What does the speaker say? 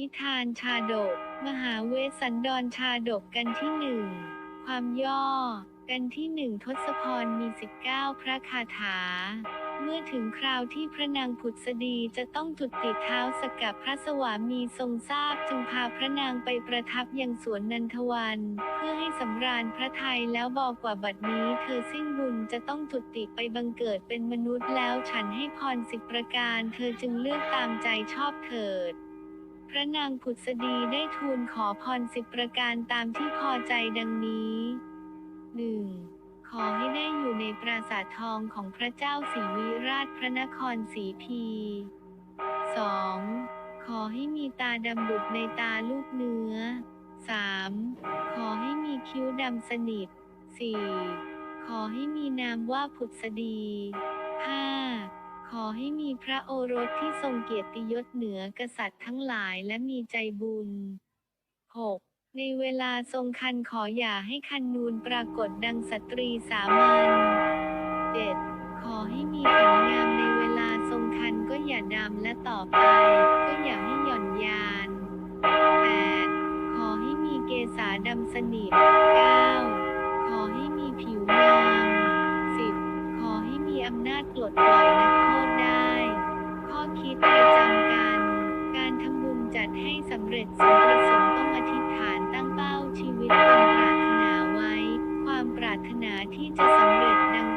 นิทานชาดก มหาเวสสันดรชาดกกันที่หนึ่ง ความย่อ กันที่หนึ่งทศพรมี 19 พระคาถา เมื่อถึงคราวที่พระนางผุดสดีจะต้องจุดติดเท้าสกับพระสวามีทรงทราบจึงพาพระนางไปประทับยังสวนนันทวัน เพื่อให้สำราญพระทัยแล้วบอกว่าบัดนี้เธอสิ้นบุญจะต้องจุดติไปบังเกิดเป็นมนุษย์แล้วฉันให้พรสิบประการ เธอจึงเลือกตามใจชอบเถิด พระนางผุดสดีได้ทูลขอพรสิบประการตามที่พอใจดังนี้ 1. ขอให้ได้อยู่ในปราสาททองของพระเจ้าศรีวิราชพระนครศรีพี 2. ขอให้มีตาดำดุดในตาลูกเนื้อ 3. ขอให้มีคิ้วดำสนิท 4. ขอให้มีนามว่าผุดสดี ขอให้มีพระโอรสที่ทรงเกียรติยศเหนือกษัตริย์ทั้งหลายและมีใจบุญ 6. ในเวลาทรงคันขออย่าให้คันนูนปรากฏดังสตรีสามัญ 7. ขอให้มีผิวงามในเวลาทรงคันก็อย่าดำและต่อไป ก็อย่าให้หย่อนยาน 8. ขอให้มีเกษาดำสนิท 9. อำนาจปลดปล่อยนักโทษได้ ข้อคิดประจำการ การทำบุญจัดให้สำเร็จสมประสงค์ต้องอธิษฐานตั้งเป้าชีวิตความปรารถนาไว้ ความปรารถนาที่จะสำเร็จดัง